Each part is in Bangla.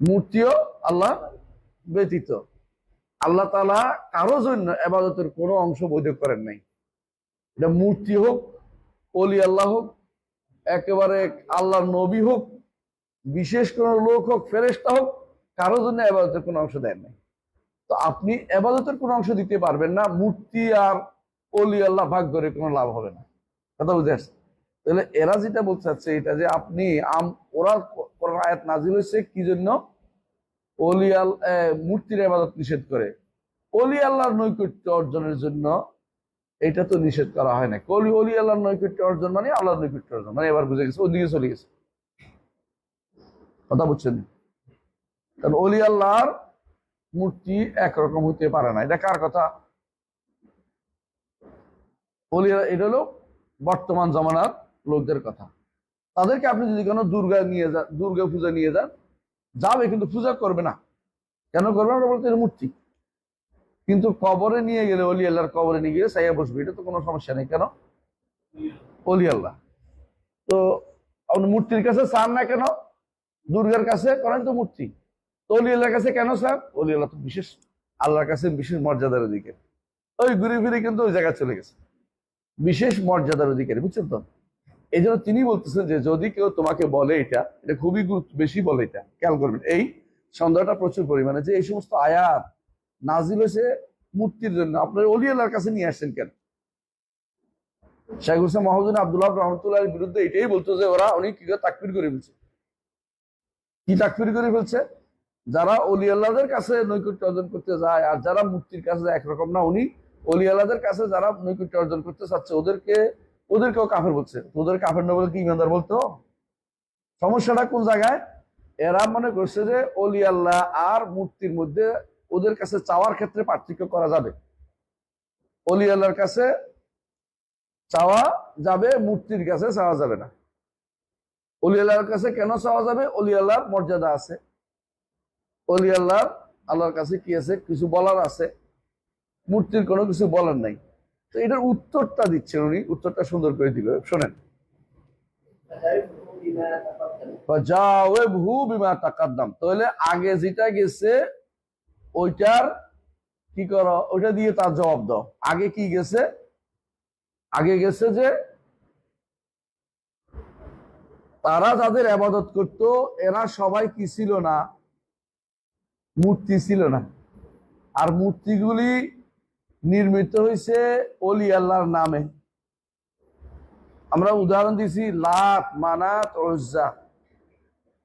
মূর্তিও আল্লাহ ব্যতীত। আল্লাহ তালা কারও জন্য আবাদতের কোনো অংশ বৈধ করেন নাই। এটা মূর্তি হোক অলি আল্লাহ হোক, একেবারে আল্লাহর নবী হোক, বিশেষ কোন লোক হোক ফেরেস্তা হোক, কারও জন্য আবাদতের কোনো অংশ দেন নাই। তো আপনি আবাদতের কোনো অংশ দিতে পারবেন না, মূর্তি আর অলি আল্লাহ ভাগ করে কোনো লাভ হবে না। কথা বুঝে আসছে? তাহলে এরা যেটা বলতে চাচ্ছে এটা যে আপনি আম ওরা কোরআন আয়াত নাজিল হয়েছে কি জন্য? অলি আল আহ, মূর্তির আবাদত নিষেধ করে। অলি আল্লাহর নৈকট্য অর্জনের জন্য এটা তো নিষেধ করা হয় না। অলি অলি আল্লাহর নৈকট্য অর্জন মানে আল্লাহর নৈকট্য অর্জন মানে এবার বুঝে গেছে ওদিকে চলে গেছে। কথা বুঝছেন? কারণ অলি আল্লাহর মূর্তি একরকম হতে পারে না। এটা কার কথা? অলি এটা হলো বর্তমান জমানার লোকদের কথা। তাদেরকে আপনি যদি কোনো দুর্গা নিয়ে যান দুর্গা পূজা নিয়ে যান, যাবে কিন্তু পূজা করবে না। কেন করবে না? বলতে মূর্তি। কিন্তু কবরে নিয়ে গেলে অলি আল্লাহর কবরে নিয়ে গেলে সাইয়া বসবে, এটা তো কোনো সমস্যা নেই। কেন? অলি আল্লাহ। তো আপনি মূর্তির কাছে চান না কেন? দুর্গার কাছে করেন তো মূর্তি। তো অলি আল্লাহর কাছে কেন চান? অলি আল্লাহ তো বিশেষ, আল্লাহর কাছে বিশেষ মর্যাদার দিকে ওই ঘুরে ফিরে কিন্তু ওই জায়গায় চলে গেছে। বিশেষ মর্যাদার অধিকারী, বুঝছেন তো? এই জন্য তিনি বলতেছেন যে যদি কেউ তোমাকে বলে এটা এটা খুবই বেশি বলে এটা, খেয়াল করবেন। এই সন্দেহটা প্রচুর পরিমাণে যে এই সমস্ত আয়াত নাজিল হয়েছে মূর্তির জন্য। আপনার অলি আল্লাহর কাছে নিয়ে আসছেন কেন? শেখ হুসেন মহাজুন আব্দুল্লাহ রহমতুল্লাহর বিরুদ্ধে এটাই বলতো যে ওরা অনেক কি তাকফির করে ফেলছে। কি তাকফির করে ফেলছে? যারা অলি আল্লাহদের কাছে নৈকট্য অর্জন করতে যায় আর যারা মূর্তির কাছে একরকম না, উনি অলি আল্লাহদের কাছে যারা নৈকট্য অর্জন করতে চাচ্ছে, ওদেরকে ওদেরকেও কাফের বলছে। ওদের কাফের না বলে কি ইমানদার বলতো? সমস্যাটা কোন জায়গায়? এরা মনে করছে যে অলি আল্লাহ আর মূর্তির মধ্যে ওদের কাছে চাওয়ার ক্ষেত্রে পার্থক্য করা যাবে। অলি আল্লাহর কাছে চাওয়া যাবে, মূর্তির কাছে চাওয়া যাবে না। অলি আল্লাহর কাছে কেন চাওয়া যাবে? অলি আল্লাহর মর্যাদা আছে। অলি আল্লাহর আল্লাহর কাছে কি আছে? কিছু বলার আছে। মূর্তির কোনো কিছু বলার নাই। তো এটার উত্তরটা দিচ্ছেন উনি, উত্তরটা সুন্দর করে দিল। শোনেন। তাহলে আগে যেটা গেছে, ওইটার কি করো, ওইটা দিয়ে তার জবাব দাও। আগে কি গেছে? আগে গেছে যে তারা যাদের আবাদত করত, এরা সবাই কি ছিল না? মূর্তি ছিল না। আর মূর্তিগুলি নির্মিত হয়েছে অলি আল্লাহর নামে। আমরা উদাহরণ দিছি, লাত মানাত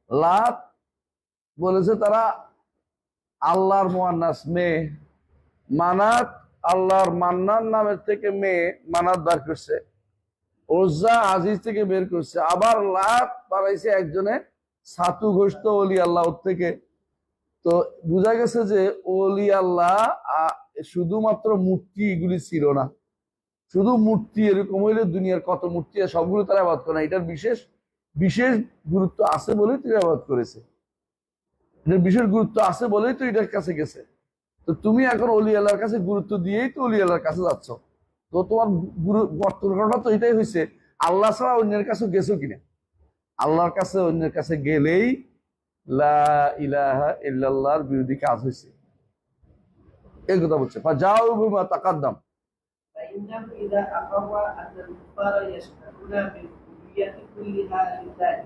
লাত বলেছে তারা আল্লাহর মোয়ান্নাস মেয়ে। মানাত আল্লাহর মান্নার নামের থেকে মেয়ে মানাত বার করছে। ওজ্জা আজিজ থেকে বের করছে। আবার লাত বাড়াইছে একজনে সাতু ঘোষত অলি আল্লাহ থেকে। তো বোঝা গেছে যে অলি আল্লাহ শুধুমাত্র মূর্তি এগুলি ছিল না। শুধু মূর্তি এরকম হইলে দুনিয়ার কত মূর্তি সবগুলো তারা আবাদ করে না। এটার বিশেষ বিশেষ গুরুত্ব আছে বলেই তুই আবাদ করেছে। এটার বিশেষ গুরুত্ব আছে বলেই তো এটার কাছে গেছে। তো তুমি এখন অলি আল্লাহর কাছে গুরুত্ব দিয়েই তো অলি আল্লাহর কাছে যাচ্ছ। তো তোমার বর্তমানটা তো এটাই হয়েছে আল্লাহ ছাড়া অন্যের কাছে গেছো কিনা? আল্লাহর কাছে অন্যের কাছে গেলেই লা ইলাহা ইল্লাল্লাহর বিরোধী কাজ হয়েছে এই কথা বলছে যাও বিমা তাকাদ্দাম فإنه إذا أقر أن الكفار يشهدون بالربوبية كلها لله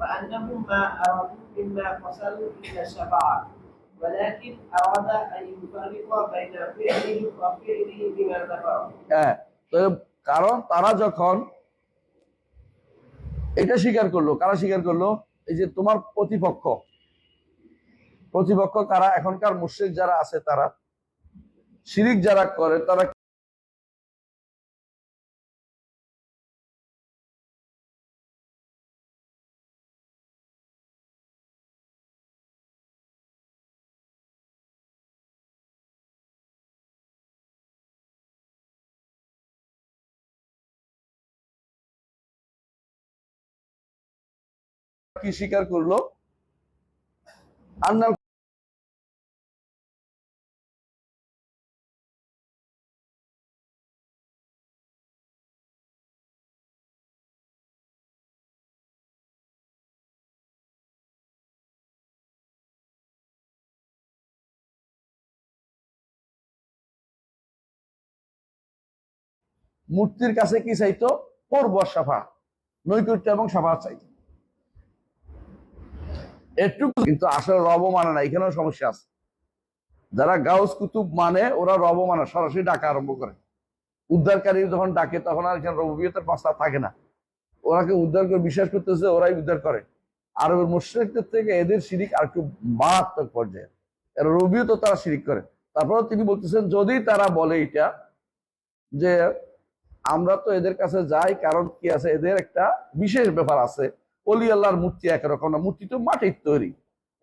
وأنهم ما أرادوا مما فصلوا إلا الشفاعة ولكن أراد أن يفرق بين فعله وفعله بما ذكر হ্যাঁ তো কারণ তারা যখন এটা স্বীকার করলো কারা স্বীকার করলো এই যে তোমার প্রতিপক্ষ প্রতিপক্ষ কারা এখনকার মুশ্রিক যারা আছে তারা শিরিক যারা করে তারা কি স্বীকার করল? আন্নাল মূর্তির কাছে কি চাইতো? পূর্ব সাফা, নৈকট্য এবং সাফা চাইতো। একটু কিন্তু আসলে রব মানে না, এখানেও সমস্যা আছে। যারা গাউস কুতুব মানে ওরা রব মানে সরাসরি ডাকা আরম্ভ করে। উদ্ধারকারী যখন ডাকে, তখন আর এখানে রবিয়তের পাঁচটা থাকে না। ওরাকে উদ্ধার করে, বিশ্বাস করতেছে, ওরাই উদ্ধার করে। আর মুশ্রিকদের থেকে এদের শিরিক আর একটু মারাত্মক পর্যায়ে। এরা রবিও তো তারা শিরিক করে। তারপর তিনি বলতেছেন, যদি তারা বলে এটা, যে আমরা তো এদের কাছে যাই, কারণ কি আছে, এদের একটা বিশেষ ব্যাপার আছে। অলি আল্লাহর মূর্তি একরকম না, মূর্তি তো মাটির তৈরি।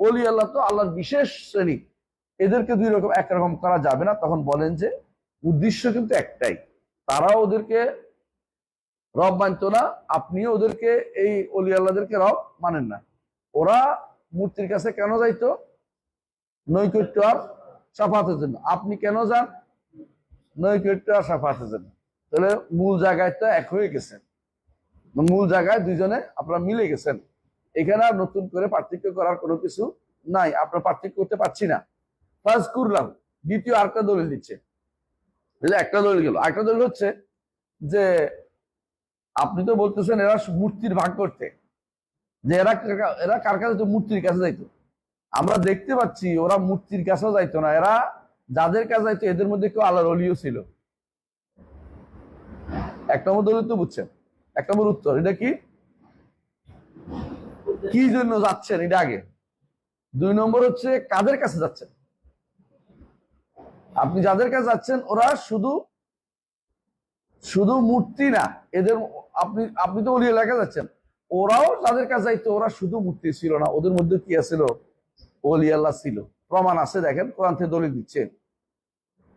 অলি আল্লাহ তো আল্লাহর বিশেষ শ্রেণি। এদেরকে দুই রকম একরকম করা যাবে না, তখন বলেন যে উদ্দেশ্য কিন্তু একটাই। তারাও ওদেরকে রব মানত না, আপনিও ওদেরকে, এই অলি আল্লাহদেরকে রব মানেন না। ওরা মূর্তির কাছে কেন যাইতো? নৈকট্য আর সাফাতের জন্য। আপনি কেন যান? নৈকট্য আর সাফাতের জন্য। তাহলে মূল জায়গায় তো এক হয়ে গেছেন মূল জায়গায় দুইজনে আপনারা মিলে গেছেন। এখানে আর নতুন করে পার্থক্য করার কোনো কিছু নাই। আপনার পার্থক্য করতে পারছি না। ফার্স্ট করলাম, দ্বিতীয় আরেকটা দলিল দিচ্ছে একটা দলিল গেল। আরেকটা দলিল হচ্ছে যে আপনি তো বলতেছেন এরা মূর্তির ভাগ করতে। যে এরা এরা কার কাছে তো মূর্তির কাছে যাইতো। আমরা দেখতে পাচ্ছি ওরা মূর্তির কাছেও যাইতো না। এরা যাদের কাছে যাইতো, এদের মধ্যে কেউ আল্লাহর অলিও ছিল। এক নম্বর দলিল তো বুঝছেন। এক নম্বর উত্তর, এটা কি? কি জন্য যাচ্ছেন? এটা আগে। দুই নম্বর হচ্ছে কাদের কাছে যাচ্ছেন? আপনি যাদের কাছে যাচ্ছেন, ওরা শুধু শুধু মূর্তি না, এদের, আপনি আপনি তো ওলি এলাকা যাচ্ছেন। ওরাও যাদের কাছে যাইতো, ওরা শুধু মূর্তি ছিল না, ওদের মধ্যে কি আছিল? ওলি আল্লাহ ছিল। প্রমাণ আছে, দেখেন, কোরআন থেকে দলিল দিচ্ছেন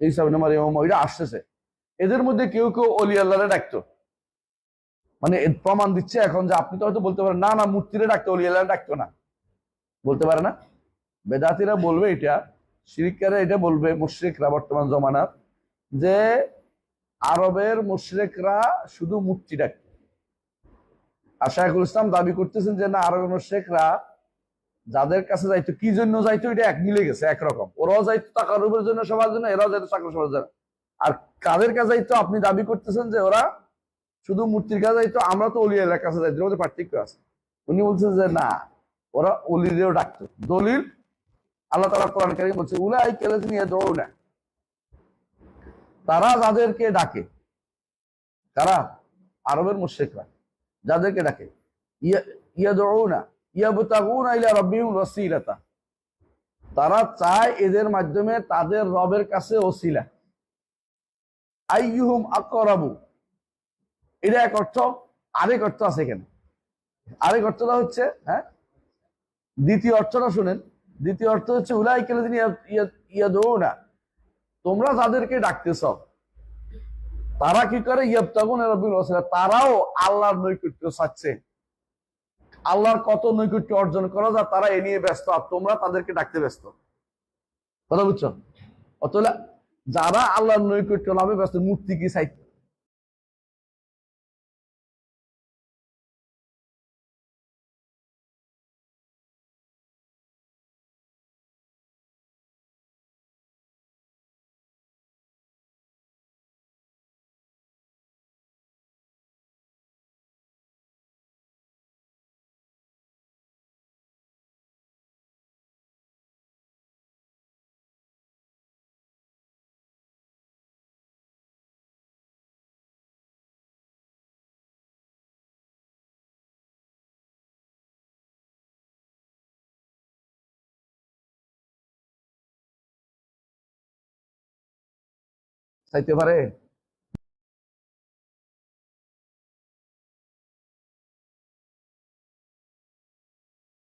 এই সব মারিয়াম ওইটা আসতেছে। এদের মধ্যে কেউ কেউ অলি আল্লাহরে ডাকতো। মানে প্রমাণ দিচ্ছে এখন যে আপনি তো হয়তো বলতে পারেন, না না, মূর্তিরে ডাকতো, অলি আল্লাহ ডাকতো না। বলতে পারে না? বেদাতিরা বলবে এটা শিরিকারা এটা বলবে, মুশরিকরা বর্তমান জমানার, যে আরবের মুশরিকরা শুধু মূর্তি ডাকতো। আর শাইখুল ইসলাম দাবি করতেছেন যে, না, আরবের মুশরিকরা যাদের কাছে যাইতো, কি জন্য যাইতো, এটা এক মিলে গেছে, একরকম। ওরাও যাইতো তাকারুবের জন্য সবার জন্য, এরাও যাইতো চাকর সবার জন্য। আর কাদের কাছে যাইতো, আপনি দাবি করতেছেন যে ওরা শুধু মূর্তির কাছে যাইতো, আমরা তো অলিয়ার কাছে যাইতো মধ্যে পার্থক্য আছে। উনি বলছেন যে, না, ওরা অলিরেও ডাকতো। দলিল আল্লাহ তালা কোরআন কারিম বলছে উলাই কেলে নিয়ে দৌড় না তারা যাদেরকে ডাকে, তারা আরবের মুশেকরা যাদেরকে ডাকে, ইয়া ইয়া দৌড় না তারা চায় এদের মাধ্যমে তাদের রবের কাছে ওসিলা। আইয়ুহুম আকরাবু। এটা এক অর্থ, আরেক অর্থ আছে এখানে। আরেক অর্থটা হচ্ছে হ্যাঁ? দ্বিতীয় অর্থটা শুনেন। দ্বিতীয় অর্থ হচ্ছে উলাই কেলেদিন ইয়াদৌনা তোমরা যাদেরকে ডাকতেছ। তারা কি করে? ইয়াবতাগুন রব্বিল ওয়াসিলা তারাও আল্লাহর নৈকট্য চাচ্ছে আল্লাহর কত নৈকট্য অর্জন করা যা তারা এ নিয়ে ব্যস্ত, আর তোমরা তাদেরকে ডাকতে ব্যস্ত। কথা বুঝছ? অত যারা আল্লাহর নৈকট্য লাভে ব্যস্ত, মূর্তি কি চাই চাইতে পারে?